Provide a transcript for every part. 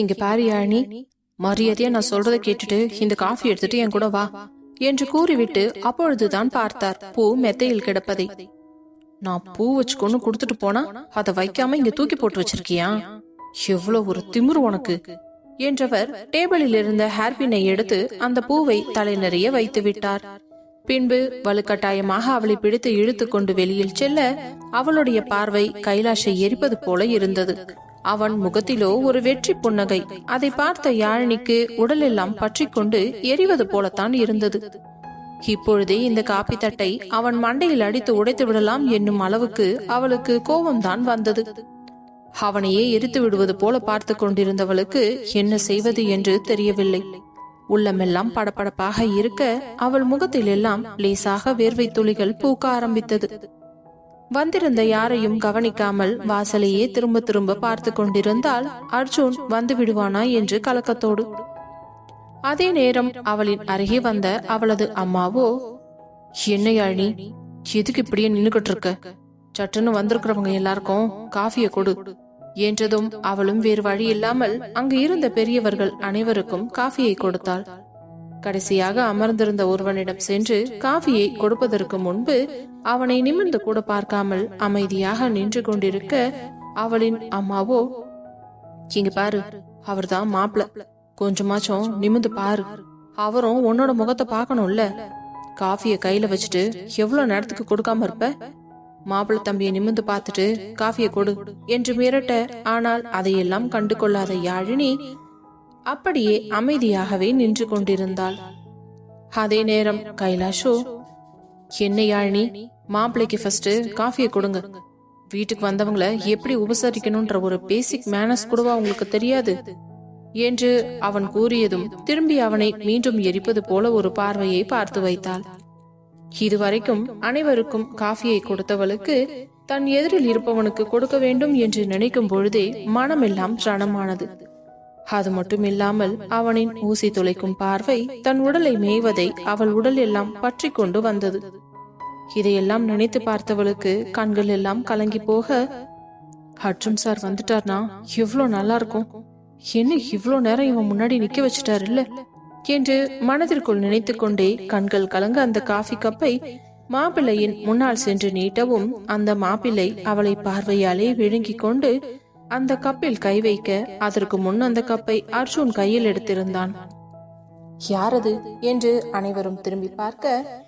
இங்க பாரு யாழினி மரியாதையா நான் சொல்றதை கேட்டுட்டு இந்த காஃபி எடுத்துட்டு என் கூட வா என்று கூறிவிட்டு அப்பொழுதுதான் பார்த்தார். பூ மெத்தையில் கிடப்பதை. நான் பூ வச்சுக்கொண்டு கொடுத்துட்டு போனா அதை வைக்காம இங்க தூக்கி போட்டு வச்சிருக்கியா? எவ்வளவு ஒரு திமிரு உனக்கு? என்றவர் டேபிளில் இருந்த ஹேர்பினை எடுத்து அந்த பூவை தலை நிறைய வைத்து விட்டார். பின்பு வலுக்கட்டாயமாக அவளை பிடித்து இழுத்து கொண்டு வெளியில் செல்ல அவளுடைய பார்வை கைலாஷை எரிப்பது போல இருந்தது. அவன் முகத்திலோ ஒரு வெற்றி புன்னகை. அதை பார்த்த யாழினிக்கு உடலெல்லாம் பற்றிக்கொண்டு எரிவது போலத்தான் இருந்தது. இப்பொழுதே இந்த காப்பி தட்டை அவன் மண்டையில் அடித்து உடைத்து விடலாம் என்னும் அளவுக்கு அவளுக்கு கோபம்தான் வந்தது. அவனையே எரித்து விடுவது போல பார்த்து கொண்டிருந்தவளுக்கு என்ன செய்வது என்று தெரியவில்லை. உள்ளமெல்லாம் படபடப்பாக இருக்க அவள் முகத்தில் எல்லாம் லேசாக வேர்வை துளிகள் பூக்க ஆரம்பித்தது. வந்திருந்த யாரையும் கவனிக்காமல் வாசலையே திரும்ப திரும்ப பார்த்து கொண்டிருந்தால் அர்ஜுன் வந்து விடுவானா என்று கலக்கத்தோடு. அதே நேரம் அவளின் அருகே வந்த அவளது அம்மாவோ என்ன யாழினி எதுக்கு இப்படியே நின்னுகிட்டு இருக்க? சட்டுன்னு வந்திருக்கிறவங்க எல்லாருக்கும் காஃபியை கொடு என்றதும் அவளும் வேறு வழி இல்லாமல் அங்கு இருந்த பெரியவர்கள் அனைவருக்கும் காஃபியை கொடுத்தாள். கடைசியாக அமர்ந்திருந்த ஒருவனிடம் சென்று காஃபியை கொடுப்பதற்கு முன்பு அவனை நிமிர்ந்து கூட பார்க்காமல் அமைதியாக நின்று கொண்டிருக்க அவளின் அம்மாவோ இங்க பாரு அவர்தான் மாப்பிள. கொஞ்சமாச்சும் நிமிந்து பாரு. அவரும் உன்னோட முகத்தை பார்க்கணும்ல. காஃபிய கையில வச்சுட்டு எவ்வளவு நேரத்துக்கு கொடுக்காம இருப்ப? மாப்பிள்ளை தம்பியை நிமிந்து பார்த்துட்டு காஃபியை கொடு என்று மிரட்ட ஆனால் அதையெல்லாம் கண்டு கொள்ளாத யாழினி அப்படியே அமைதியாகவே நின்று கொண்டிருந்தாள் அதே நேரம் கைலாஷோ என்ன யாழினி மாப்பிள்ளைக்கு ஃபர்ஸ்ட் காஃபியை கொடுங்க. வீட்டுக்கு வந்தவங்கள எப்படி உபசரிக்கணும்ன்ற ஒரு பேசிக் மேனஸ் கூடவா உங்களுக்கு தெரியாது? என்று அவன் கூறியதும் திரும்பி அவனை மீண்டும் எரிப்பது போல ஒரு பார்வையை பார்த்து வைத்தாள். இதுவரைக்கும் அனைவருக்கும் காஃபியை கொடுத்தவளுக்கு தன் எதிரில் இருப்பவனுக்கு கொடுக்க வேண்டும் என்று நினைக்கும் பொழுதே மனமெல்லாம் ரணமானது. அது மட்டுமில்லாமல் அவனின் ஊசி துளைக்கும் பார்வை தன் உடலை மேய்வதை அவள் உடல் எல்லாம் பற்றி கொண்டு வந்தது. இதையெல்லாம் நினைத்து பார்த்தவளுக்கு கண்கள் எல்லாம் கலங்கி போக அர்ஜுன் சார் வந்துட்டார்னா இவ்வளோ நல்லா இருக்கும் என்ன இவ்வளோ நேரம் இவன் முன்னாடி நிக்க வச்சிட்டாரு இல்ல என்று மனதிற்குள் நினைத்து கொண்டே கண்கள் கலங்க அந்த காஃபி கப்பை மாப்பிள்ளையின் முன்னால் சென்று நீட்டவும் அந்த மாப்பிள்ளை அவளை பார்வையாலே விழுங்கிக் கொண்டு அந்த கப்பில் கை வைக்க அதற்கு முன் அந்த கப்பை அர்ஜுன் கையில் எடுத்திருந்தான். யாரது என்று அனைவரும் திரும்பி பார்க்க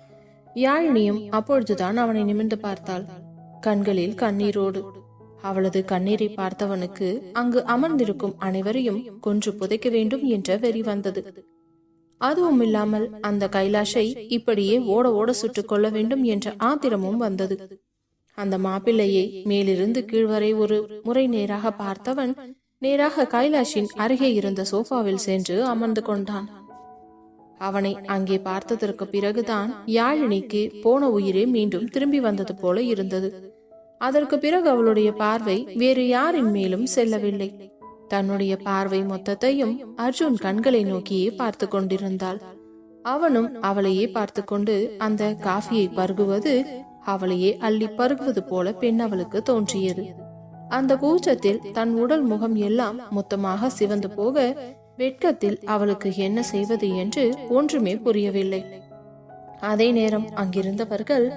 யாழினியும் அப்பொழுதுதான் அவனை நிமிர்ந்து பார்த்தாள். கண்களில் கண்ணீரோடு. அவளது கண்ணீரை பார்த்தவனுக்கு அங்கு அமர்ந்திருக்கும் அனைவரையும் கொன்று புதைக்க வேண்டும் என்ற வெறி வந்தது. அதுவும் இல்லாமல் அந்த கைலாஷை இப்படியே ஓட ஓட சுட்டுக் கொள்ள வேண்டும் என்ற ஆத்திரமும் வந்தது. அந்த மாப்பிள்ளையை மேலிருந்து கீழ்வரை ஒரு முறை நேராக பார்த்தவன் நேராக கைலாஷின் அருகே இருந்த சோஃபாவில் சென்று அமர்ந்து கொண்டான். அவனை அங்கே பார்த்ததற்கு பிறகுதான் யாழினிக்கு போன உயிரே மீண்டும் திரும்பி வந்தது போல இருந்தது. அதற்கு பிறகு அவளுடைய பார்வை வேறு யாரின் மேலும் செல்லவில்லை. தன்னுடைய பார்வை மொத்தத்தையும் அர்ஜுன் கண்களை நோக்கியே பார்த்து கொண்டிருந்தாள். அவனும் அவளையே பார்த்து கொண்டு அந்த காஃபியை பருகுவது அவளையே அள்ளி பருகுவது போல பெண் அவளுக்கு தோன்றியது. அந்த கூச்சத்தில் தன் உடல் முகம் எல்லாம் மொத்தமாக சிவந்து போக வெட்கத்தில் அவளுக்கு என்ன செய்வது என்று ஒன்றுமே புரியவில்லை. அதே நேரம் அங்கிருந்தவர்கள்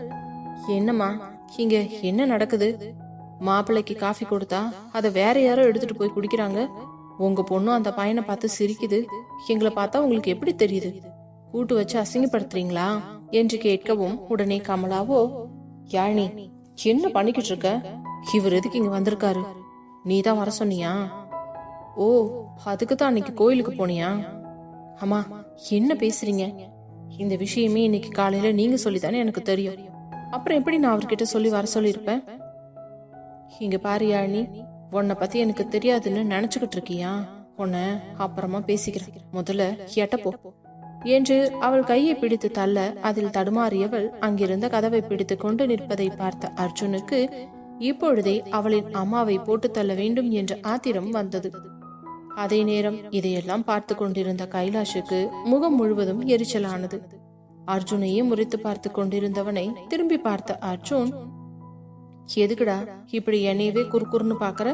என்னம்மா இங்க என்ன நடக்குது? மாப்பிள்ளைக்கு காஃபி கொடுத்தா அதை வேற யாரோ எடுத்துட்டு போய் குடிக்கிறாங்க. உங்க பொண்ணும் அந்த பையனை பார்த்து சிரிக்குது. எங்களை பார்த்தா உங்களுக்கு எப்படி தெரியுது? கூட்டு வச்சு அசிங்கப்படுத்துறீங்களா? என்று கேட்கவும் உடனே கமலாவோ யாழினி என்ன பண்ணிக்கிட்டு இருக்க இவர் எதுக்கு இங்க வந்திருக்காரு? நீ தான் வர சொன்னியா? ஓ அதுக்கு தான் அன்னைக்கு கோயிலுக்கு போனியா? அம்மா என்ன பேசுறீங்க? இந்த விஷயமே இன்னைக்கு காலையில நீங்க சொல்லித்தானே எனக்கு தெரியும். அப்புறம் எப்படி நான் அவர்கிட்ட சொல்லி வர சொல்லியிருப்பேன்? இங்க பாரு யாழினி உன்னை பத்தி எனக்கு தெரியாதுன்னு நினைச்சுக்கிட்டு இருக்கியா? உன்னை அப்புறமா பேசிக்கிறேன். முதல்ல எட்ட போ. என்று அவள் கையை பிடித்து தள்ள அதில் தடுமாறியவள் அங்கிருந்த கதவை பிடித்து கொண்டு நிற்பதை பார்த்த அர்ஜுனுக்கு இப்பொழுதே அவளின் அம்மாவை போட்டு தள்ள வேண்டும் என்ற ஆத்திரம் வந்தது. அதே நேரம் இதையெல்லாம் பார்த்து கொண்டிருந்த கைலாஷுக்கு முகம் முழுவதும் எரிச்சலானது. அர்ஜுனையே முறைத்து பார்த்து கொண்டிருந்தவனை திரும்பி பார்த்த அர்ஜுன் எதுக்குடா இப்படி என்னையவே குறுக்குறுன்னு பாக்குற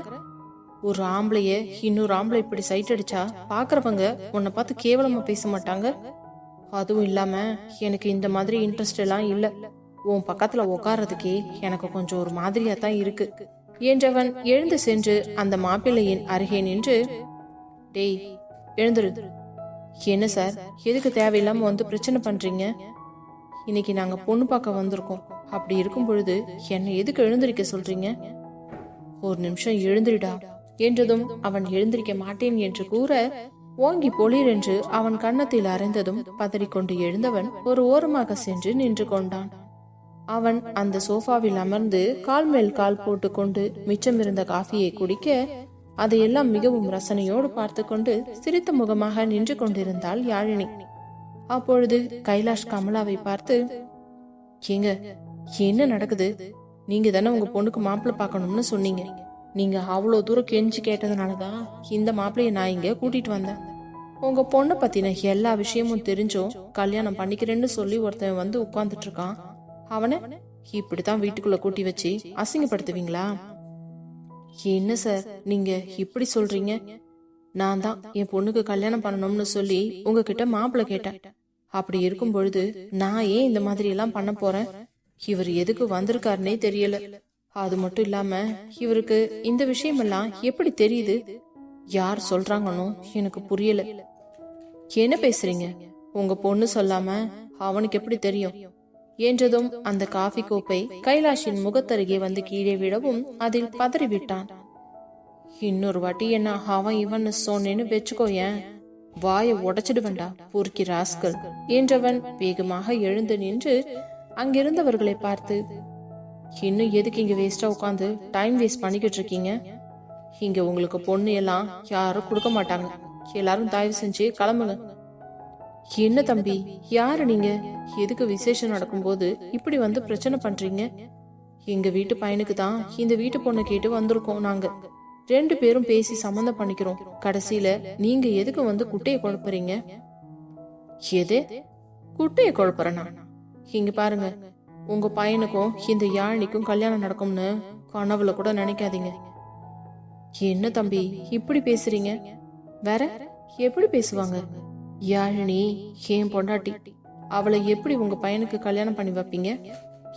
ஒரு ஆம்பளைய இன்னொரு ஆம்பளை இப்படி சைட் அடிச்சா? பாக்குறவங்க உன்னை பார்த்து கேவலமா பேச மாட்டாங்க? அதுவும் இல்லாம எனக்கு இந்த மாதிரி இன்ட்ரெஸ்ட் எல்லாம் இல்ல. உன் பக்கத்துல உட்கார்றதுக்கே எனக்கு கொஞ்சம் ஒரு மாதிரியா தான் இருக்கு. என்றவன் எழுந்து சென்று அந்த மாப்பிள்ளையின் அருகே நின்று டேய் எழுந்துரு. என்ன சார்? எதுக்கு தேவையில்லாம வந்து பிரச்சனை பண்றீங்க? இன்னைக்கு நாங்க பொண்ணு பார்க்க வந்திருக்கோம். அப்படி இருக்கும் பொழுது என்னை எதுக்கு எழுந்திருக்க சொல்றீங்க? ஒரு நிமிஷம் எழுந்துருடா. என்றதும் அவன் எழுந்திருக்க மாட்டேன் என்று கூற ஓங்கி பொளிர் என்று அவன் கன்னத்தில் அறைந்ததும் பதறிக்கொண்டு எழுந்தவன் ஒரு ஓரமாக சென்று நின்று கொண்டான். அவன் அந்த சோஃபாவில் அமர்ந்து கால் மேல் கால் போட்டுக்கொண்டு மிச்சமிருந்த காஃபியை குடிக்க அதையெல்லாம் மிகவும் ரசனையோடு பார்த்து கொண்டு சிரித்த முகமாக நின்று கொண்டிருந்தாள் யாழினி. அப்பொழுது கைலாஷ் கமலாவை பார்த்து ஏங்க என்ன நடக்குது? நீங்க தானே உங்க பொண்ணுக்கு மாப்பிள்ள பார்க்கணும்னு சொன்னீங்க. நீங்க அவ்வளோ தூரம் கெஞ்சி கேட்டதுனாலதான் இந்த மாப்பிள்ளைய நான் இங்க கூட்டிட்டு வந்தேன். உங்க பொண்ணை பத்தின எல்லா விஷயமும் தெரிஞ்சும் கல்யாணம் பண்ணிக்கிறேன்னு சொல்லி ஒருத்தன் வந்து உட்காந்துட்டு இருக்கான். அவனை இப்படித்தான் வீட்டுக்குள்ள கூட்டி வச்சு அசிங்கப்படுத்துவீங்களா? என்ன சார் நீங்க இப்படி சொல்றீங்க? நான் தான் என் பொண்ணுக்கு கல்யாணம் பண்ணணும்னு சொல்லி உங்ககிட்ட மாப்பிள்ளை கேட்டேன். அப்படி இருக்கும் பொழுது நான் ஏன் இந்த மாதிரி எல்லாம் பண்ண போறேன்? இவர் எதுக்கு வந்திருக்காருன்னே தெரியல. அது மட்டும் இல்லாம இவருக்கு இந்த விஷயமெல்லாம் எப்படி தெரியுது? யார் சொல்றாங்கன்னு எனக்கு புரியல. என்ன பேசுறீங்க? உங்க பொண்ணு சொல்லாம அவனுக்கு எப்படி தெரியும்? என்றதும் அந்த காஃபி கோப்பை கைலாஷின் முகத்தருகே வந்து கீழே விடவும் அதில் பதறிவிட்டான். இன்னொரு வாட்டி என்ன அவன் இவன் சொன்னேன்னு வச்சுக்கோயேன் வாயை உடைச்சிடுவண்டா பூர்க்கி ராஸ்கல் என்றவன் வேகமாக எழுந்து நின்று அங்கிருந்தவர்களை பார்த்து இன்னும் எதுக்கு இங்க வேஸ்டா உட்காந்து டைம் வேஸ்ட் பண்ணிக்கிட்டு இருக்கீங்க? இங்க உங்களுக்கு பொண்ணு எல்லாம் யாரும் கொடுக்க மாட்டாங்க. எல்லாரும் தயவு செஞ்சு கிளம்புங்க. என்ன தம்பி யாரு நீங்க? எதுக்கு விசேஷம் நடக்கும்போது இப்படி வந்து பிரச்சனை பண்றீங்க? எங்க வீட்டு பையனுக்கு தான் இந்த வீட்டு பொண்ணை கேட்டு வந்திருக்கோம் நாங்க. ரெண்டு பேரும் பேசி சம்மந்தம் பண்ணிக்கிறோம். கடைசியில நீங்க எதுக்கு வந்து குட்டையை குழப்புறீங்க? எது? குட்டையை குழப்புறனா? இங்க பாருங்க. உங்க பையனுக்கும் இந்த யாழினிக்கும் கல்யாணம் நடக்கும்னு கனவுல கூட நினைக்காதீங்க. என்ன தம்பி இப்படி பேசுறீங்க? வேற எப்படி பேசுவாங்க? யாழினி ஏன் பொண்டாட்டி அவளை எப்படி உங்க பையனுக்கு கல்யாணம் பண்ணி வைப்பீங்க?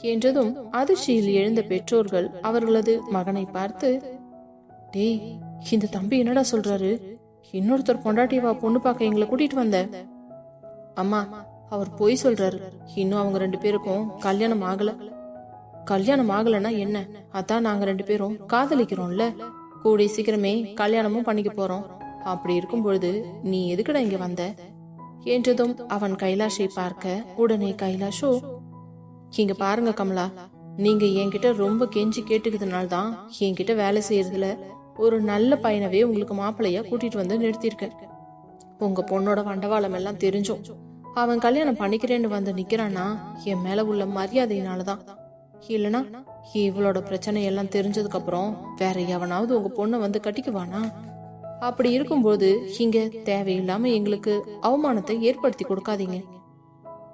என்றதும் அதிர்ச்சியில் எழுந்த பெற்றோர்கள் அவர்களது மகனை பார்த்து டேய் இந்த தம்பி என்னடா சொல்றாரு? இன்னொருத்தர் பொண்டாட்டியவா பொண்ணு பார்க்க எங்களை கூட்டிட்டு வந்த? அம்மா அவர் பொய் சொல்றாரு. இன்னும் அவங்க ரெண்டு பேருக்கும் கல்யாணம் ஆகல. கல்யாணம் ஆகலன்னா என்ன? அதான் நாங்க ரெண்டு பேரும் காதலிக்கிறோம்ல. கூடி சீக்கிரமே கல்யாணமும் பண்ணிக்க போறோம். அப்படி இருக்கும் பொழுது நீ எதுக்குடா இங்க வந்த? என்றதும் அவன் கைலாஷை பார்க்க உடனே கைலாஷோ இங்க பாருங்க கமலா நீங்க என்கிட்ட ரொம்ப கெஞ்சி கேட்டுக்கிறதுனால தான் என்கிட்ட வேலை செய்யறதுல ஒரு நல்ல பையனவே உங்களுக்கு மாப்பிள்ளையா கூட்டிட்டு வந்து நிறுத்தியிருக்கேன். உங்க பொண்ணோட வண்டவாளம் எல்லாம் தெரிஞ்சும். அவன் கல்யாணம் பண்ணிக்கிறேன்னு வந்து நிக்கிறான்னா என் மேல உள்ள மரியாதையினாலதான். இல்லனா இவளோட பிரச்சனை எல்லாம் தெரிஞ்சதுக்கு அப்புறம் வேற எவனாவது உங்க பொண்ணை வந்து கட்டிக்குவானா? அப்படி இருக்கும்போது இங்க தேவையில்லாம எங்களுக்கு அவமானத்தை ஏற்படுத்தி கொடுக்காதீங்க.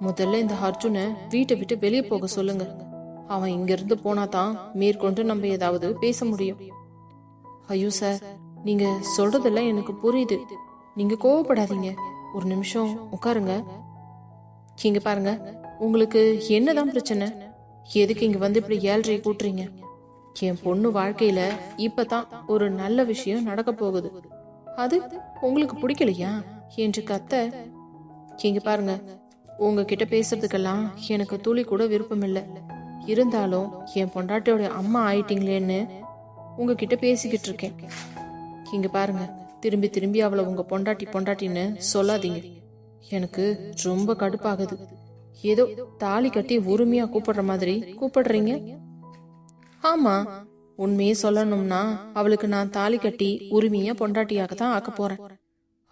முதல்ல இந்த அர்ஜுனை வீட்டை விட்டு வெளியே போக சொல்லுங்க. அவன் இங்கிருந்து போனா தான் மேற்கொண்டு நம்ம ஏதாவது பேச முடியும். ஐயோ சார் நீங்க சொல்றதெல்லாம் எனக்கு புரியுது. நீங்க கோவப்படாதீங்க. ஒரு நிமிஷம் உட்காருங்க. இங்க பாருங்க உங்களுக்கு என்னதான் பிரச்சனை? எதுக்கு இங்க வந்து இப்படி ஏழ்றையை கூட்டுறீங்க? என் பொண்ணு வாழ்க்கையில இப்பதான் ஒரு நல்ல விஷயம் நடக்க போகுது. அது உங்களுக்கு பிடிக்கலையா? என்று கத்த இங்க பாருங்க உங்ககிட்ட பேசுறதுக்கெல்லாம் எனக்கு துளி கூட விருப்பம் இல்லை இருந்தாலும் என் பொண்டாட்டியோட அம்மா ஆயிட்டீங்களேன்னு உங்ககிட்ட பேசிக்கிட்டு இருக்கேன். இங்க பாருங்க திரும்பி திரும்பி அவளை உங்க பொண்டாட்டி பொண்டாட்டின்னு சொல்லாதீங்க. எனக்கு ரொம்ப கடுப்பாகுது. ஏதோ தாலி கட்டி உரிமையா கூப்பிடுற மாதிரி கூப்பிடுறீங்க? ஆமா. உண்மையே சொல்லணும்னா அவளுக்கு நான் தாலி கட்டி உரிமையா பொண்டாட்டியாக தான் ஆக்க போறேன்.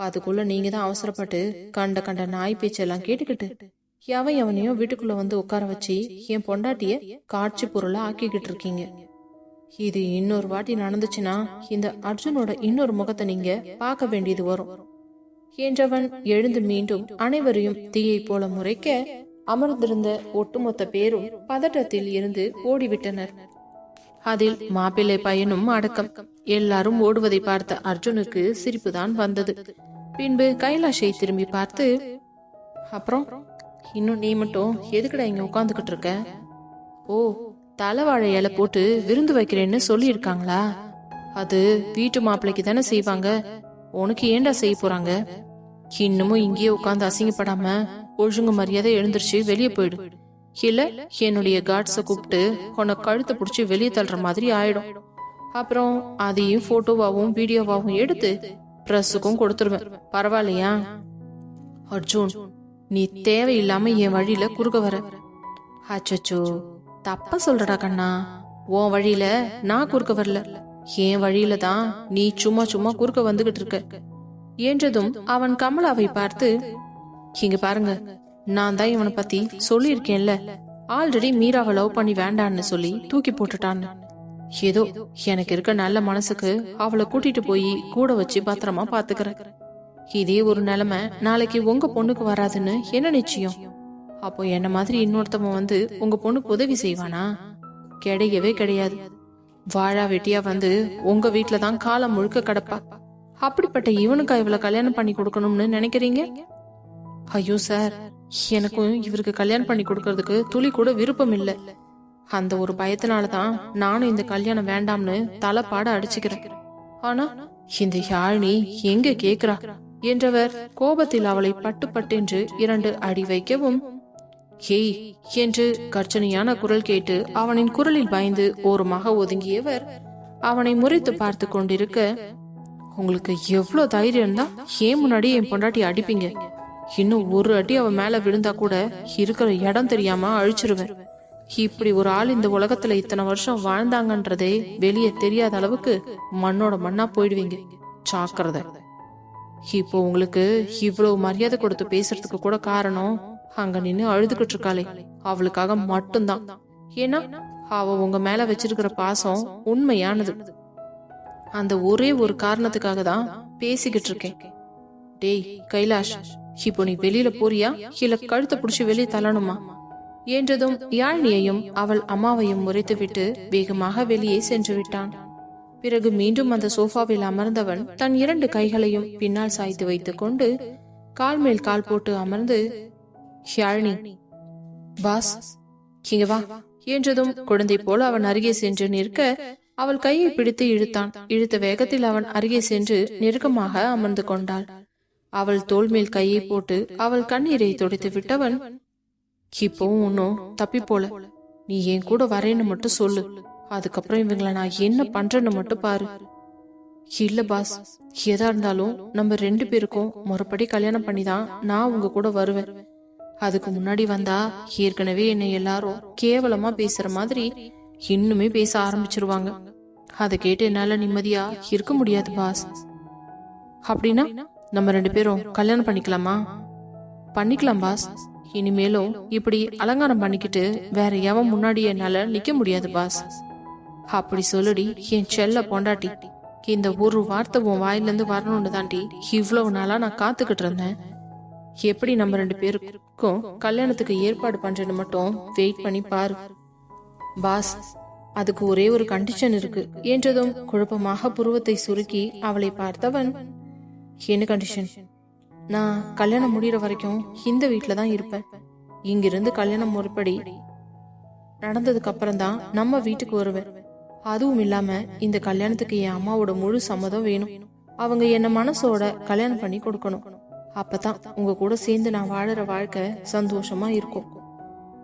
அதுக்குள்ள நீங்க தான் அவசரப்பட்டு கண்ட கண்ட நாய் பேச்செல்லாம் கேட்டுக்கிட்டு எவன் எவனையோ வீட்டுக்குள்ள வந்து உட்கார வச்சு என் பொண்டாட்டிய காட்சி பொருளா ஆக்கிக்கிட்டு இருக்கீங்க. இது இன்னொரு வாட்டி நடந்துச்சுன்னா இந்த அர்ஜுனோட இன்னொரு முகத்தை நீங்க பார்க்க வேண்டியது வரும். என்றவன் எழுந்து மீண்டும் அனைவரையும் தீயை போல முறைக்க அமர்ந்திருந்த ஒட்டுமொத்த பேரும் பதட்டத்தில் இருந்து ஓடிவிட்டனர். அதில் மாப்பிள்ளை பையனும் அடக்கம். எல்லாரும் ஓடுவதை பார்த்த அர்ஜுனுக்கு சிரிப்புதான் வந்தது. பின்பு கைலாஷை திரும்பி பார்த்து அப்புறம்? இன்னும் நீ மட்டும் எதுக்குடா இங்க உட்காந்துக்கிட்டு இருக்க? ஓ தலைவாழை இலை போட்டு விருந்து வைக்கிறேன்னு சொல்லியிருக்காங்களா? அது வீட்டு மாப்பிள்ளைக்கு தானே செய்வாங்க. உனக்கு ஏன்டா செய்ய போறாங்க? இன்னமும் இங்கேயே உட்காந்து அசிங்கப்படாம ஒழுங்கு மரியாதை எழுந்துருச்சு வெளியே போயிடு. இல்ல என்னுடைய காட்ஸ கூப்பிட்டு உன்னை கழுத்தை பிடிச்சி வெளியே தள்ளுற மாதிரி ஆயிடும். அப்புறம் அதையும் போட்டோவாவும் வீடியோவாவும் எடுத்து ப்ரெஸ்ஸுக்கும் கொடுத்துருவேன். பரவாயில்லையா? அர்ஜுன் நீ தேவையில்லாம என் வழியில குறுக்க வர. அச்சோ தப்ப சொல்றடா கண்ணா. உன் வழியில நான் குறுக்க வரல. என் வழியில தான் நீ சும்மா சும்மா குறுக்க வந்துகிட்டு இருக்க. என்றதும் அவன் கமலாவை பார்த்து இங்க பாருங்க நான் தான் இவனை பத்தி சொல்லியிருக்கேன்ல. ஆல்ரெடி மீராவை லவ் பண்ணி வேண்டான்னு சொல்லி தூக்கி போட்டுட்டான்னு ஏதோ எனக்கு இருக்க நல்ல மனசுக்கு அவளை கூட்டிட்டு போய் கூட வச்சு பத்திரமா பாத்துக்கிறேன். இதே ஒரு நிலைமை நாளைக்கு உங்க பொண்ணுக்கு வராதுன்னு என்ன நிச்சயம்? அப்போ என்ன மாதிரி இன்னொருத்தவன் வந்து உங்க பொண்ணுக்கு உதவி செய்வானா? கிடையவே கிடையாது. வாழா வெட்டியா வந்து உங்க வீட்ல தான் காலம் முழுக்க கிடப்பா. அப்படிப்பட்ட இவனுக்கா இவளை கல்யாணம் பண்ணி கொடுக்கணும்னு நினைக்கிறீங்க? ஐயோ சார். எனக்கும் இவருக்கு கல்யாணம் பண்ணி கொடுக்கறதுக்கு துளி கூட விருப்பம் இல்லை. அந்த ஒரு பயத்தினால தான் நானும் இந்த கல்யாணம் வேண்டாம்னு தலைப்பாட அடிச்சுக்கிறேன். ஆனா இந்த யாழினி எங்க கேக்குறா? என்றவர் கோபத்தில் அவளை பட்டு பட்டென்று இரண்டு அடி வைக்கவும் ஹேய் என்று கர்ச்சனையான குரல் கேட்டு அவனின் குரலில் பயந்து ஓரமாக ஒதுங்கியவர் அவனை முறைத்து பார்த்து கொண்டிருக்க உங்களுக்கு எவ்வளோ தைரியம் தான் ஏன் முன்னாடி என் பொண்டாட்டி அடிப்பீங்க? இன்னும் ஒரு அடி அவன் மேலே விழுந்தா கூட இருக்கிற இடம் தெரியாம அழிச்சிருவேன். இப்படி ஒரு ஆள் இந்த உலகத்துல இத்தனை வருஷம் வாழ்ந்தாங்கன்றதே வெளியே தெரியாத அளவுக்கு மண்ணோட மண்ணா போயிடுவீங்க. சாக்கிறத இப்போ உங்களுக்கு இவ்வளவு மரியாதை கொடுத்து பேசுறதுக்கு கூட காரணம் அங்க நின்னு அழுதுகிட்டு இருக்காளே. அவளுக்காக மட்டும்தான். ஏன்னா அவ உங்க மேல வச்சிருக்கிற பாசம் உண்மையானது. அந்த ஒரே ஒரு காரணத்துக்காக தான் பேசிக்கிட்டு இருக்கேன். டேய் கைலாஷ் இப்போ நீ வெளியில போறியா? இல்ல கழுத்தை புடிச்சு வெளியே தள்ளணுமா? என்றதும் யாழினியையும் அவள் அம்மாவையும் முறைத்துவிட்டு வேகமாக வெளியே சென்று விட்டான். பிறகு மீண்டும் அந்த சோஃபாவில் அமர்ந்தவன் தன் இரண்டு கைகளையும் பின்னால் சாய்த்து வைத்துக் கொண்டு கால் மேல் கால் போட்டு அமர்ந்து யாழினி பாஸ் இங்க வா. என்றதும் குழந்தை போல அவன் அருகே சென்று நிற்க அவள் கையை பிடித்து இழுத்தான். இழுத்த வேகத்தில் அவன் அருகே சென்று நெருக்கமாக அமர்ந்து கொண்டாள். அவள் தோல் மேல் கையை போட்டு அவள் கண்ணீரை துடைத்து விட்டவன் இப்பவும் ஒன்னும் தப்பி போல. நீ என் கூட வரேன்னு மட்டும் சொல்லு. அதுக்கப்புறம் இவங்கள நான் என்ன பண்றேன்னு மட்டும் பாரு. இல்ல பாஸ். எதா இருந்தாலும் நம்ம ரெண்டு பேருக்கும் முறைப்படி கல்யாணம் பண்ணிதான் நான் உங்க கூட வருவேன். அதுக்கு முன்னாடி வந்தா ஏற்கனவே என்னை எல்லாரும் கேவலமா பேசுற மாதிரி இன்னுமே பேச ஆரம்பிச்சிருவாங்க. அதை கேட்டு என்னால நிம்மதியா இருக்க முடியாது பாஸ். அப்படின்னா நம்ம ரெண்டு பேரும் கல்யாணம் பண்ணிக்கலாமா? பண்ணிக்கலாம் பாஸ். இனிமேலும் இப்படி அலங்காரம் பண்ணிக்கிட்டு வேற எவன் முன்னாடி என்னால நிக்க முடியாது பாஸ். அப்படி சொல்லுடி என் செல்ல பொண்டாட்டி. இந்த ஒரு வார்த்தை உன் வாயிலிருந்து வரணும்னு தாண்டி இவ்வளவு நாளா நான் காத்துக்கிட்டு இருந்தேன். எப்படி நம்ம ரெண்டு பேருக்கும் கல்யாணத்துக்கு ஏற்பாடு பண்றேன்னு மட்டும் வெயிட் பண்ணி பாரு. பாஸ் அதுக்கு ஒரே ஒரு கண்டிஷன் இருக்கு. என்றதும் குழப்பமாக புருவத்தை சுருக்கி அவளை பார்த்தவன் என்ன கண்டிஷன் நான் கல்யாணம் முடிகிற வரைக்கும் இந்த வீட்டில் தான் இருப்பேன். இங்கிருந்து கல்யாணம் முறைப்படி நடந்ததுக்கு அப்புறம் தான் நம்ம வீட்டுக்கு வருவேன். அதுவும் இல்லாம இந்த கல்யாணத்துக்கு என் அம்மாவோட முழு சம்மதம் வேணும். அவங்க என்ன மனசோட கல்யாணம் பண்ணி கொடுக்கணும். அப்பதான் உங்க கூட சேர்ந்து நான் வாழற வாழ்க்கை சந்தோஷமா இருக்கும்.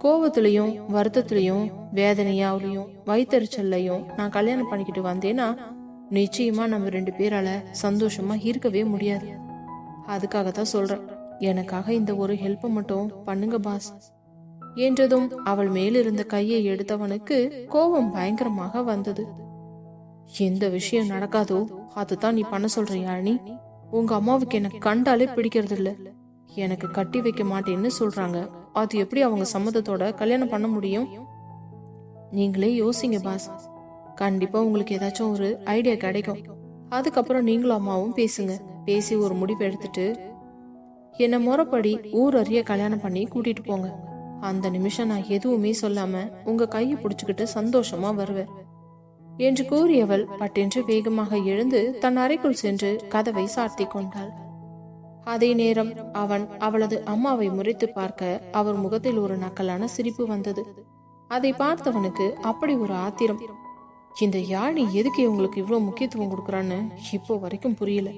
கோவத்திலையும் வருத்தத்திலையும் வேதனையாவிலையும் வயிற்றுச்சல்லையும் நான் கல்யாணம் பண்ணிக்கிட்டு வந்தேன்னா நிச்சயமா நம்ம ரெண்டு பேரால சந்தோஷமா இருக்கவே முடியாது. அதுக்காக தான் சொல்றேன். எனக்காக இந்த ஒரு ஹெல்ப்பை மட்டும் பண்ணுங்க பாஸ் என்றதும் அவள் மேலிருந்த கையை எடுத்தவனுக்கு கோபம் பயங்கரமாக வந்தது. எந்த விஷயம் நடக்காதோ அதுதான் நீ பண்ண சொல்ற யாழினி. உங்க அம்மாவுக்கு எனக்கு கண்டாலே பிடிக்கிறது இல்ல எனக்கு கட்டி வைக்க மாட்டேன்னு சொல்றாங்க. அது எப்படி அவங்க சம்மதத்தோட கல்யாணம் பண்ண முடியும்? நீங்களே யோசிங்க பாஸ். கண்டிப்பா உங்களுக்கு ஏதாச்சும் ஒரு ஐடியா கிடைக்கும். அதுக்கப்புறம் நீங்களும் அம்மாவும் பேசுங்க. பேசி ஒரு முடிவு எடுத்துட்டு என்ன முறைப்படி ஊர் அறிய கல்யாணம் பண்ணி கூட்டிட்டு போங்க. அந்த நிமிஷம் நான் எதுவுமே சொல்லாம உங்க கையை பிடிச்சுக்கிட்டு சந்தோஷமா வருவேன். என்று கூறியவள் பட்டென்று வேகமாக எழுந்து தன் அறைக்குள் சென்று கதவை சாத்தி கொண்டாள். அதே நேரம் அவன் அவளது அம்மாவை முறைத்து பார்க்க அவர் முகத்தில் ஒரு நக்கலான சிரிப்பு வந்தது. அதை பார்த்தவனுக்கு அப்படி ஒரு ஆத்திரம். இந்த யாழி எதுக்கு இவங்களுக்கு இவ்வளவு முக்கியத்துவம் கொடுக்கறான்னு இப்போ வரைக்கும் புரியல.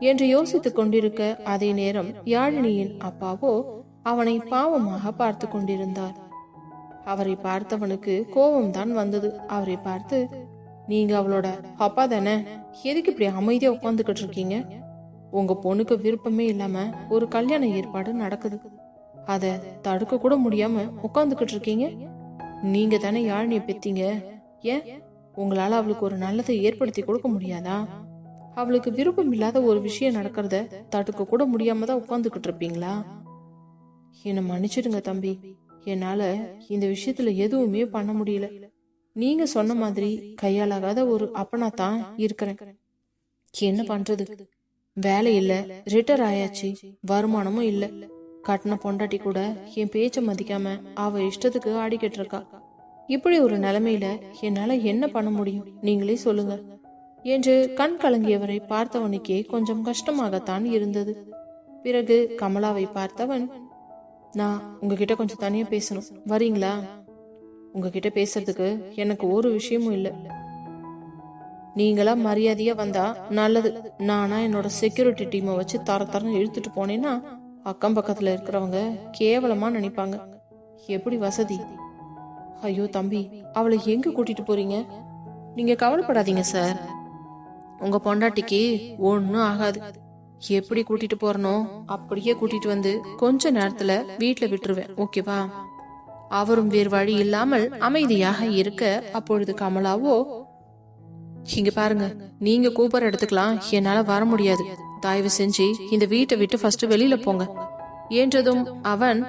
என்று யோசித்துக் கொண்டிருக்க அதே நேரம் யாழினியின் அப்பாவோ அவனை பாவமாக பார்த்து கொண்டிருந்தார். அவரை பார்த்தவனுக்கு கோபம்தான் வந்தது. அவரை பார்த்து நீங்க அவளோட அப்பா தானே? எதுக்கு இப்படி அமைதியா உட்காந்துக்கிட்டு இருக்கீங்க? உங்க பொண்ணுக்கு விருப்பமே இல்லாம ஒரு கல்யாண ஏற்பாடு நடக்குது. அத தடுக்க கூட முடியாம உட்காந்துக்கிட்டு இருக்கீங்க? நீங்க தானே யாழினிய பெத்தீங்க? ஏன்? உங்களால அவளுக்கு ஒரு நல்லதை ஏற்படுத்தி கொடுக்க முடியாதா? அவளுக்கு விருப்பம் இல்லாத ஒரு விஷயம் நடக்கிறத தடுக்க கூட முடியாம தான் உட்காந்துக்கிட்டு இருப்பீங்களா? என்னை மன்னிச்சிடுங்க தம்பி. என்னால இந்த விஷயத்துல எதுவுமே பண்ண முடியல. நீங்க சொன்ன மாதிரி கையாலாகாத ஒரு அப்பனா தான் இருக்கிறேன். என்ன பண்றது? வேலை இல்ல ரிட்டர் ஆயாச்சு வருமானமும் இல்ல. கட்டின பொண்டாட்டி கூட என் பேச்ச மதிக்காம அவ இஷ்டத்துக்கு ஆடிக்கிட்டு இருக்கா. இப்படி ஒரு நிலைமையில என்னால என்ன பண்ண முடியும்? நீங்களே சொல்லுங்க. என்று கண் கலங்கியவரை பார்த்தவனுக்கே கொஞ்சம் கஷ்டமாகத்தான் இருந்தது. பிறகு கமலாவை பார்த்தவன் நான் உங்ககிட்ட கொஞ்சம் தனியா பேசணும். வரீங்களா? உங்ககிட்ட பேசுறதுக்கு எனக்கு ஒரு விஷயமும் இல்லை. நீங்களா மரியாதையா வந்தா நல்லது. நானா என்னோட செக்யூரிட்டி டீமை வச்சு தர தரன்னு இழுத்துட்டு போனேன்னா அக்கம் பக்கத்துல இருக்கிறவங்க கேவலமா நினைப்பாங்க. எப்படி வசதி? ஐயோ தம்பி அவளை எங்க கூட்டிட்டு போறீங்க? நீங்க கவலைப்படாதீங்க சார். உங்க பொண்டாட்டிக்கு ஒன்னும் ஆகாது. எப்படி கூட்டிட்டு போறனோ அப்படியே கூட்டிட்டு வந்து கொஞ்ச நேரத்துல வீட்டுல விட்டுருவேன் ஓகேவா? அவரும் வேறு வழி இல்லாமல் அமைதியாக இருக்க அப்பொழுது கமலாவோ இங்க பாருங்க நீங்க கூப்பிடுற இடத்துக்குலாம் என்னால வர முடியாது. தயவு செஞ்சு இந்த வீட்டை விட்டு ஃபர்ஸ்ட் வெளியில போங்க. என்றதும் அவன்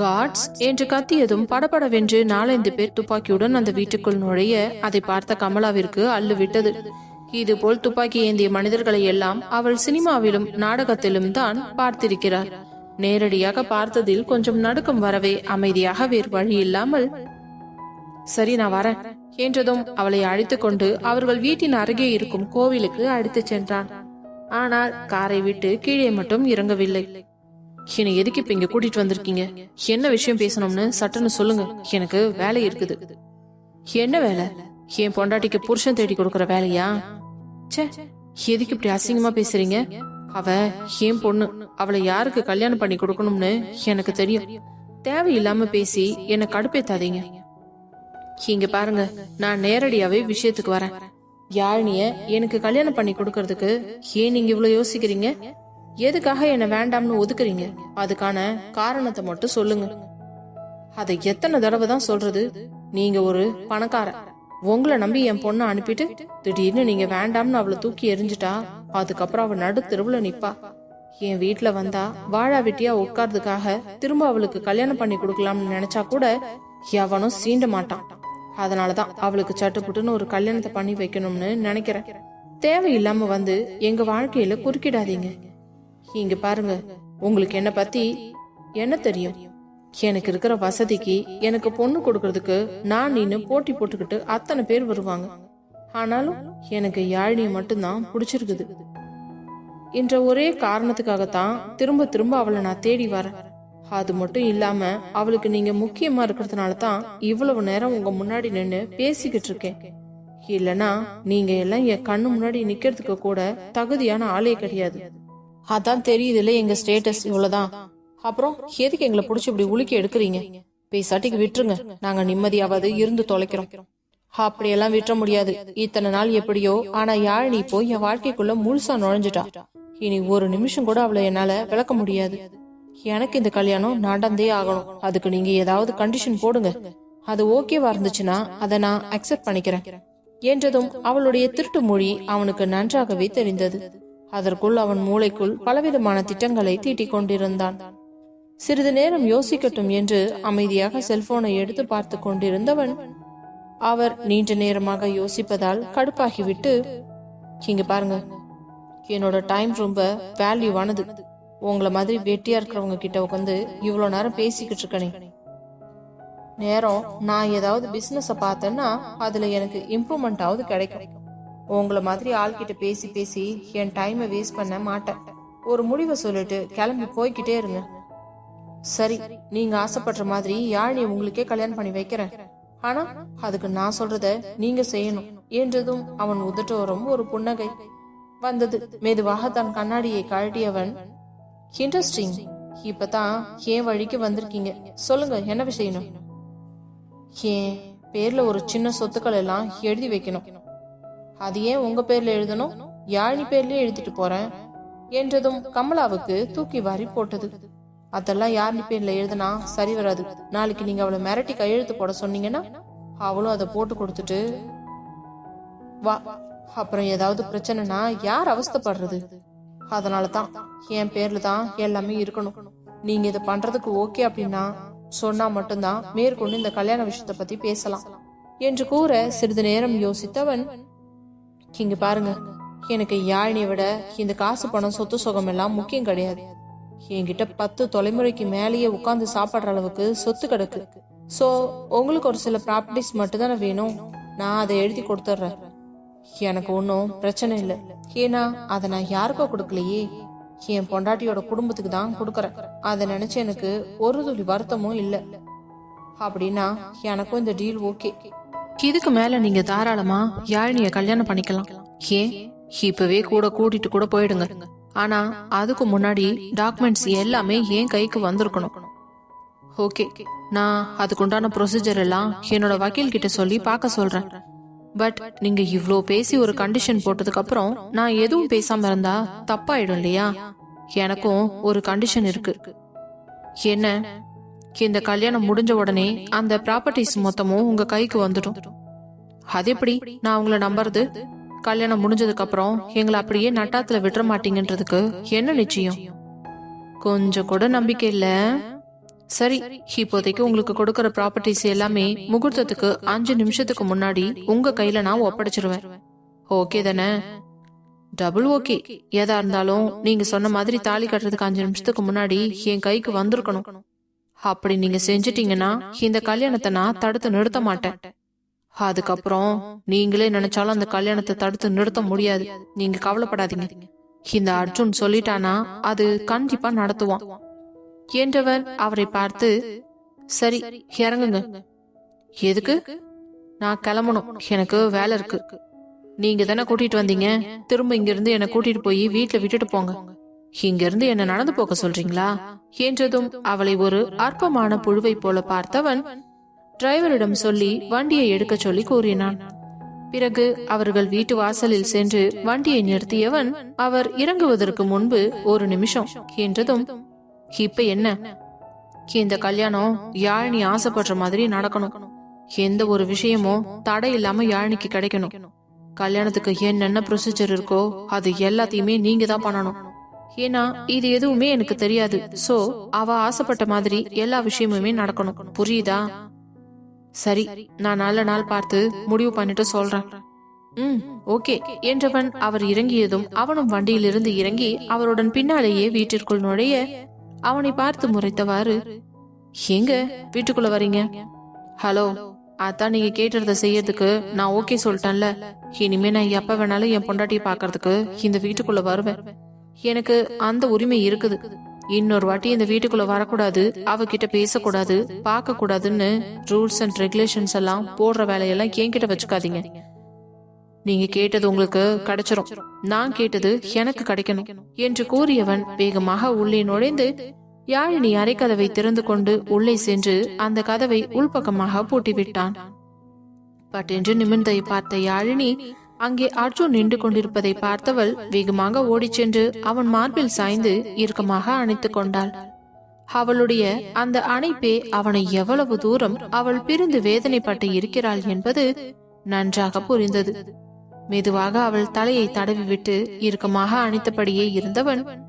காட்ஸ் என்று கத்தியதும் படபடவென்று நாலஞ்சு பேர் துப்பாக்கியுடன் அந்த வீட்டுக்குள் நுழைய அதை பார்த்த கமலாவிற்கு அள்ளு விட்டது இதுபோல் துப்பாக்கி ஏந்திய மனிதர்களை எல்லாம் அவள் சினிமாவிலும் நாடகத்திலும் தான் பார்த்திருக்கிறார். நேரடியாக பார்த்ததில் கொஞ்சம் நடுக்கம் வரவே அமைதியாக வேறு வழி இல்லாமல் சரி நான் வரேன். என்றதும் அவளை அழைத்துக் கொண்டு அவர்கள் வீட்டின் அருகே இருக்கும் கோவிலுக்கு அழைத்து சென்றான். ஆனால் காரை விட்டு கீழே மட்டும் இறங்கவில்லை. என்னை எதுக்கு இப்ப இங்க கூட்டிட்டு வந்திருக்கீங்க? என்ன விஷயம் பேசணும்னு சட்டன்னு சொல்லுங்க. எனக்கு வேலை இருக்குது. என்ன வேலை? என் பொண்டாட்டிக்கு புருஷன் தேடி கொடுக்கற வேலையா? சே எதுக்கு இப்படி அசிங்கமா பேசுறீங்க? அவ என் பொண்ணு அவளை யாருக்கு கல்யாணம் பண்ணி கொடுக்கணும்னு எனக்கு தெரியும். தேவையில்லாம பேசி என்னை கடுப்பேத்தாதீங்க. இங்க பாருங்க நான் நேரடியாவே விஷயத்துக்கு வரேன். யாழினிய எனக்கு கல்யாணம் பண்ணி கொடுக்கறதுக்கு ஏன் நீங்க இவ்வளவு யோசிக்கிறீங்க? எதுக்காக என்ன வேண்டாம்னு ஒதுக்குறீங்க? அதுக்கான காரணத்தை மட்டும் சொல்லுங்க. அதை எத்தனை தடவை தான் சொல்றது? நீங்க ஒரு பணக்கார. உங்களை நம்பி என் பொண்ணை அனுப்பிட்டு திடீர்னு நீங்க வேண்டாம்னு அவளை தூக்கி எரிஞ்சிட்டா அதுக்கப்புறம் அவ நடு தெருவுல நிப்பா. என் வீட்டுல வந்தா வாழா வெட்டியா உட்கார்றதுக்காக திரும்ப அவளுக்கு கல்யாணம் பண்ணி கொடுக்கலாம்னு நினைச்சா கூட எவனும் சீண்ட மாட்டான். அதனாலதான் அவளுக்கு சட்டுப்புட்டுன்னு ஒரு கல்யாணத்தை பண்ணி வைக்கணும்னு நினைக்கிறேன். தேவையில்லாம வந்து எங்க வாழ்க்கையில குறுக்கிடாதீங்க. இங்க பாருங்க உங்களுக்கு என்ன பத்தி என்ன தெரியும்? எனக்கு இருக்கிற வசதிக்கு எனக்கு பொண்ணு கொடுக்கறதுக்கு நான் நின்னு போட்டி போட்டுக்கிட்டு அத்தனை பேர் வருவாங்க. ஆனாலும் எனக்கு யாழினியை மட்டும்தான் பிடிச்சிருக்குது. என்ற ஒரே காரணத்துக்காகத்தான் திரும்ப திரும்ப அவளை நான் தேடி வரேன். அது மட்டும் இல்லாம அவளுக்கு நீங்க முக்கியமா இருக்கிறதுனால தான் இவ்வளவு நேரம் உங்க முன்னாடி நின்னு பேசிக்கிட்டு இருக்கேன். இல்லனா நீங்க எல்லாம் என் கண்ணு முன்னாடி நிக்கிறதுக்கு கூட தகுதியான ஆளே கிடையாது. அதான் தெரியுதுல்ல எங்க ஸ்டேட்டஸ் இவ்வளவுதான். அப்புறம் எதுக்கு எங்களை பிடிச்சி இப்படி உலுக்கி எடுக்கிறீங்க? பேசாட்டிக்கு விட்டுருங்க. நாங்க நிம்மதியாவது இருந்து தொலைக்கிறோம். அப்படியெல்லாம் விட்டுற முடியாது. இத்தனை நாள் எப்படியோ ஆனா யாழினி இப்போ என் வாழ்க்கைக்குள்ள முழுசா நுழைஞ்சிட்டா? இனி ஒரு நிமிஷம் கூட அவளை என்னால விளக்க முடியாது. எனக்கு இந்த கல்யாணம் நடந்தே ஆகணும். அதுக்கு நீங்க ஏதாவது கண்டிஷன் போடுங்க. அது ஓகேவா இருந்துச்சுன்னா அதை நான் அக்செப்ட் பண்ணிக்கிறேன். என்றதும் அவளுடைய திருட்டு மொழி அவனுக்கு நன்றாகவே தெரிந்தது. அதற்குள் அவன் மூளைக்குள் பலவிதமான திட்டங்களை தீட்டிக் கொண்டிருந்தான். சிறிது நேரம் யோசிக்கட்டும் என்று அமைதியாக செல்போனை எடுத்து பார்த்து கொண்டிருந்தவன் அவர் நீண்ட நேரமாக யோசிப்பதால் கடுப்பாகிவிட்டு இங்க பாருங்க என்னோட டைம் ரொம்ப வேல்யூவானது உங்களை மாதிரி வெட்டியா இருக்கிறவங்க கிட்ட உட்காந்து இவ்வளவு நேரம் பேசிக்கிட்டு இருக்கனே. நேரம் நான் ஏதாவது பிஸ்னஸை பார்த்தேன்னா அதுல எனக்கு இம்ப்ரூவ்மெண்ட் ஆகுது கிடைக்கும். உங்களை மாதிரி ஆள்கிட்ட பேசி பேசி என் டைமை வேஸ்ட் பண்ண மாட்டேன். ஒரு முடிவை சொல்லிட்டு கிளம்பி போய்கிட்டே இருங்க. சரி நீங்க ஆசைப்படுற மாதிரி யாழினி உங்களுக்கே கல்யாணம் பண்ணி வைக்கிறேன். ஆனா அதுக்கு நான் சொல்றத நீங்க செய்யணும் என்றதும் அவன் உதட்டோரம் ஒரு புன்னகை. வந்தது. மெதுவாக தன் கண்ணாடியை கழட்டியவன் இன்ட்ரெஸ்டிங் இப்பதான் ஏன் வழிக்கு வந்திருக்கீங்க. சொல்லுங்க என்ன விஷயம்? ஏன் பேர்ல ஒரு சின்ன சொத்துக்கள் எல்லாம் எழுதி வைக்கணும். அது ஏன் உங்க பேர்ல எழுதணும்? யாழினி பேர்லயே எழுதிட்டு போறேன் என்றதும் கமலாவுக்கு தூக்கி வாரி போட்டது. அதெல்லாம் யாழினி பேர்ல எழுதுனா சரி வராது. நாளைக்கு நீங்க அவளை மிரட்டி கையெழுத்து போட சொன்னீங்கன்னா அவளும் அதை போட்டு கொடுத்துட்டு வா. அப்புறம் ஏதாவது பிரச்சனைனா யார் அவஸ்தைப்படுறது? அதனால தான் என் பேர்ல தான் எல்லாமே இருக்கணும். நீங்க இதை பண்றதுக்கு ஓகே அப்படின்னா சொன்னா மட்டும்தான் மேற்கொண்டு இந்த கல்யாண விஷயத்த பத்தி பேசலாம். என்று கூற சிறிது நேரம் யோசித்தவன் இங்க பாருங்க எனக்கு யாழினியை விட இந்த காசு பணம் சொத்து சுகம் எல்லாம் முக்கியம் கிடையாது. என்கிட்ட பத்து தொலைமுறைக்கு மேலேயே உட்காந்து சாப்பிடுற அளவுக்கு சொத்து கிடக்கு. சோ உங்களுக்கு ஒரு சில ப்ராப்பர்ட்டிஸ் மட்டும் தானே வேணும். நான் அதை எழுதி கொடுத்துட்றேன். எனக்கு ஒன்றும் பிரச்சனை இல்லை. ஏன்னா அதை நான் யாருக்கோ கொடுக்கலையே. என் பொண்டாட்டியோட குடும்பத்துக்கு தான் கொடுக்குறேன். அதை நினைச்சு எனக்கு ஒரு துளி வருத்தமும் இல்லை. அப்படின்னா எனக்கும் இந்த டீல் ஓகே இதுக்கு மேல நீங்க தாராளமா யாழினிய கல்யாணம் பண்ணிக்கலாம். ஏன்? இப்பவே கூட கூட்டிட்டு கூட போயிடுங்க. ஆனா அதுக்கு முன்னாடி டாக்குமெண்ட்ஸ் எல்லாமே என் கைக்கு வந்திருக்கணும். ஓகே நான் அதுக்குண்டான ப்ரொசீஜர் எல்லாம் என்னோட வக்கீல் கிட்ட சொல்லி பார்க்க சொல்றேன். பட் நீங்க இவ்ளோ பேசி ஒரு கண்டிஷன் போட்டதுக்கு அப்புறம் நான் எதுவும் பேசாம இருந்தா தப்பாயிடும் இல்லையா? எனக்கும் ஒரு கண்டிஷன் இருக்கு. என்ன? இந்த கல்யாணம் முடிஞ்ச உடனே அந்த ப்ராப்பர்ட்டிஸ் மொத்தமும் உங்க கைக்கு வந்துடும். அது எப்படி? நான் உங்களை நம்புறது? கல்யாணம் முடிஞ்சதுக்கு அப்புறம் எங்களை அப்படியே நட்டாத்துல விட்டுற மாட்டீங்கன்றதுக்கு என்ன நிச்சயம்? கொஞ்சம் கூட நம்பிக்கை இல்லை சரி இப்போதைக்கு உங்களுக்கு கொடுக்கற ப்ராப்பர்ட்டிஸ் எல்லாமே முகூர்த்தத்துக்கு அஞ்சு நிமிஷத்துக்கு முன்னாடி உங்க கையில நான் ஒப்படைச்சிருவேன். ஓகே தானே? டபுள் ஓகே எதா இருந்தாலும் நீங்க சொன்ன மாதிரி தாலி கட்டுறதுக்கு அஞ்சு நிமிஷத்துக்கு முன்னாடி என் கைக்கு வந்திருக்கணும். அப்படி நீங்க செஞ்சிட்டீங்கன்னா இந்த கல்யாணத்தை நான் தடுத்து நிறுத்த மாட்டேன். அதுக்கப்புறம் நீங்களே நினைச்சாலும் அந்த கல்யாணத்தை தடுத்து நிறுத்த முடியாது. நீங்க கவலைப்படாதீங்க. இந்த அர்ஜுன் சொல்லிட்டானா அது கண்டிப்பா நடத்துவான். என்றவன் அவரை பார்த்து சரி இறங்குங்க. எதுக்கு? நான் கிளம்பணும். எனக்கு வேலை இருக்கு. நீங்க தானே கூட்டிட்டு வந்தீங்க? திரும்ப இங்க இருந்து என்ன கூட்டிட்டு போய் வீட்டுல விட்டுட்டு போங்க. இங்க இருந்து என்ன நடந்து போக சொல்றீங்களா? என்றதும் அவளை ஒரு அற்பமான புழுவை போல பார்த்தவன் டிரைவரிடம் சொல்லி வண்டியை எடுக்க சொல்லி கூறினான். பிறகு அவர்கள் வீட்டு வாசலில் சென்று வண்டியை நிறுத்தியவன் அவர் இறங்குவதற்கு முன்பு ஒரு நிமிஷம் என்றதும் இப்ப என்ன? இந்த கல்யாணம் யாழினி ஆசைப்படுற மாதிரி நடக்கணும். எந்த ஒரு விஷயமும் தடை இல்லாம யாழினிக்கு கிடைக்கணும். கல்யாணத்துக்கு என்னென்ன ப்ரொசீஜர் இருக்கோ அது எல்லாத்தையுமே நீங்க தான் பண்ணணும். ஏன்னா இது எதுவுமே எனக்கு தெரியாது. சோ அவ ஆசைப்பட்ட மாதிரி எல்லா விஷயமுமே நடக்கணும். புரியுதா? சரி நான் நல்ல நாள் பார்த்து முடிவு பண்ணிட்டு சொல்றேன். ம் ஓகே. என்றவன் அவர் இறங்கியதும் அவனும் வண்டியிலிருந்து இறங்கி அவருடன் பின்னாலேயே வீட்டிற்குள் நுழைய அவனை பார்த்து முறைத்தவாறு எங்க வீட்டுக்குள்ள வரீங்க? ஹலோ அதான் நீங்க கேட்டுறத செய்யறதுக்கு நான் ஓகே சொல்லிட்டேன்ல. இனிமே நான் எப்ப வேணாலும் என் பொண்டாட்டியை பாக்குறதுக்கு இந்த வீட்டுக்குள்ள வருவேன். எனக்கு அந்த உரிமை இருக்குது. இன்னொரு வாட்டி இந்த வீட்டுக்குள்ள வரக்கூடாது அவகிட்ட பேசக்கூடாது பார்க்க கூடாதுன்னு ரூல்ஸ் அண்ட் ரெகுலேஷன்ஸ் எல்லாம் போடுற வேலையெல்லாம் என்கிட்ட வச்சுக்காதீங்க. நீங்க கேட்டது உங்களுக்கு கிடைச்சிரும். நான் கேட்டது எனக்கு கிடைக்கணும் என்று கூறியவன் வேகமாக உள்ளே நுழைந்து யாழினி அரைக்கதவை திறந்து கொண்டு உள்ளே சென்று அந்த கதவை உள்பக்கமாக பூட்டிவிட்டான். பட்டென்று நிமிர்ந்தை பார்த்த யாழினி அங்கே அர்ஜுன் நின்று கொண்டிருப்பதை பார்த்தவள் வேகமாக ஓடிச் சென்று அவன் மார்பில் சாய்ந்து இறுக்கமாக அணைத்துக் கொண்டாள். அவளுடைய அந்த அணைப்பே அவனை எவ்வளவு தூரம் அவள் பிரிந்து வேதனைப்பட்டு இருக்கிறாள் என்பது நன்றாக புரிந்தது. மெதுவாக அவள் தலையை தடவிவிட்டு இறுக்கமாக அணைத்தபடியே இருந்தவன்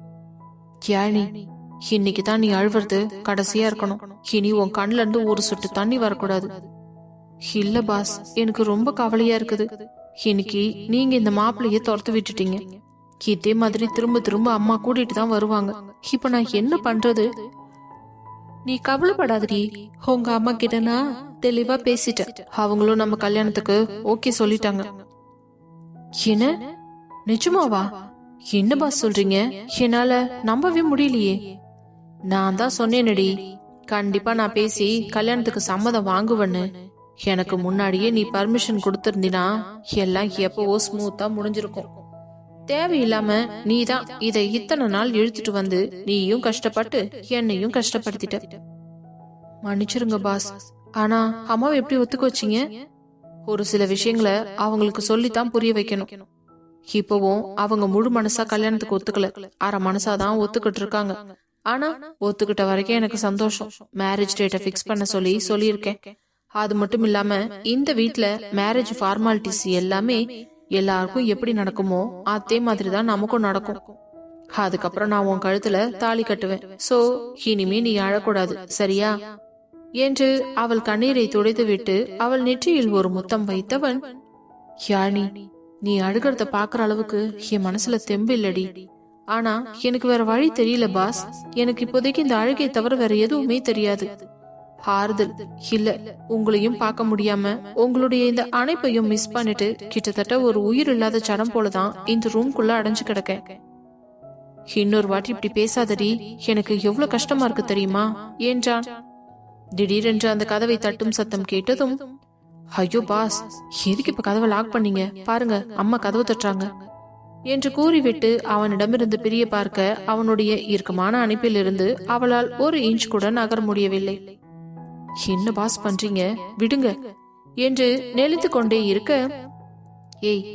யாழினி இன்னைக்கு தான் நீ அழுவுறது கடைசியா இருக்கணும். இனி உன் கண்ல இருந்து ஒரு சொட்டு தண்ணி வரக்கூடாது. இல்ல பாஸ். எனக்கு ரொம்ப கவலையா இருக்குது. இன்னைக்கு நீங்க இந்த மாப்பிள்ளைய துரத்து விட்டுட்டீங்க. இதே மாதிரி திரும்ப திரும்ப அம்மா கூட்டிட்டு தான் வருவாங்க. இப்ப நான் என்ன பண்றது? நீ கவலைப்படாதடி. உங்க அம்மா கிட்ட நான் தெளிவா பேசிட்டேன். அவங்களும் நம்ம கல்யாணத்துக்கு ஓகே சொல்லிட்டாங்க. என்ன? நிஜமாவா? என்ன பாஸ் சொல்றீங்க? என்னால நம்பவே முடியலையே. நான் தான் சொன்னேனடி. கண்டிப்பா நான் பேசி கல்யாணத்துக்கு சம்மதம் வாங்குவேன்னு. எனக்கு முன்னாடியே நீ பர்மிஷன் கொடுத்திருந்தினா எல்லாம் எப்பவோ ஸ்மூத்தா முடிஞ்சிருக்கும். தேவையில்லாம நீ தான் இதை இத்தனை நாள் இழுத்துட்டு வந்து நீயும் கஷ்டப்பட்டு என்னையும் கஷ்டப்படுத்திட்ட. மன்னிச்சிருங்க பாஸ் ஆனா அம்மாவை எப்படி ஒத்துக்க வச்சீங்க? ஒரு சில விஷயங்களை அவங்களுக்கு சொல்லித்தான் புரிய வைக்கணும். இப்பவும் அவங்க முழு மனசா கல்யாணத்துக்கு ஒத்துக்கல. அரை மனசாதான் ஒத்துக்கிட்டு இருக்காங்க. ஆனா ஒத்துக்கிட்ட வரைக்கும் எனக்கு சந்தோஷம். மேரேஜ் டேட்டை ஃபிக்ஸ் பண்ண சொல்லி சொல்லியிருக்கேன். அது மட்டும் இல்லாம இந்த வீட்ல மேரேஜ் ஃபார்மாலிட்டிஸ் எல்லாமே எல்லாருக்கும் எப்படி நடக்குமோ அதே மாதிரி தான் நமக்கும் நடக்கும். அதுக்கப்புறம் நான் உன் கழுத்துல தாலி கட்டுவேன். சோ இனிமே நீ அழக்கூடாது. சரியா? என்று அவள் கண்ணீரை துடைத்துவிட்டு அவள் நெற்றியில் ஒரு முத்தம் வைத்தவன் யாழி நீ அழுகிறத பாக்குற அளவுக்கு என் மனசுல தெம்பு இல்லடி ஆனா எனக்கு வேற வழி தெரியல பாஸ். எனக்கு இப்போதைக்கு இந்த அழுகை தவிர வேற எதுவுமே தெரியாது. ஆறுதல் இல்ல உங்களையும் பார்க்க முடியாம உங்களுடைய இந்த அணைப்பையும் மிஸ் பண்ணிட்டு கிட்டத்தட்ட ஒரு உயிர் இல்லாத சடம் போலதான் இந்த ரூம்குள்ள அடைஞ்சு கிடக்கேன். இன்னொரு வாட்டி இப்படி பேசாதடி எனக்கு எவ்வளவு கஷ்டமா இருக்கு தெரியுமா? என்றான். திடீரென்று அந்த கதவை தட்டும் சத்தம் கேட்டதும் ஐயோ பாஸ் எதுக்கு இப்ப கதவை லாக் பண்ணீங்க? பாருங்க அம்மா கதவு தட்டுறாங்க. என்று கூறிவிட்டு அவனிடமிருந்து பிரிய பார்க்க அவனுடைய இறுக்கமான அணைப்பிலிருந்து அவளால் ஒரு இன்ச் கூட நகர முடியவில்லை. என்ன பாஸ் பண்றீங்க? விடுங்க என்று நெளித்து கொண்டே இருக்க ஏய்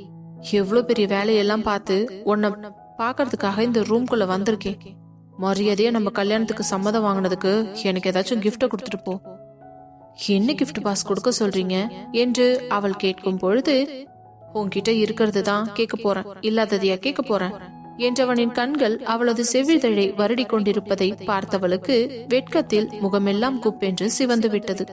எவ்வளவு பெரிய வேலையெல்லாம் பார்த்து உன்னை பாக்குறதுக்காக இந்த ரூம்குள்ள வந்திருக்கேன். மரியாதையா நம்ம கல்யாணத்துக்கு சம்மதம் வாங்கினதுக்கு எனக்கு ஏதாச்சும் கிஃப்ட கொடுத்துட்டு போ. என்ன கிஃப்ட் பாஸ் கொடுக்க சொல்றீங்க? என்று அவள் கேட்கும் பொழுது உன்கிட்ட இருக்கிறது தான் கேட்க போறேன். இல்லாததையா கேட்க போறேன்? என்றவனின் கண்கள் அவளது செவ்விதழை வருடி கொண்டிருப்பதை பார்த்தவளுக்கு வெட்கத்தில் முகமெல்லாம் குப்பென்று சிவந்து விட்டது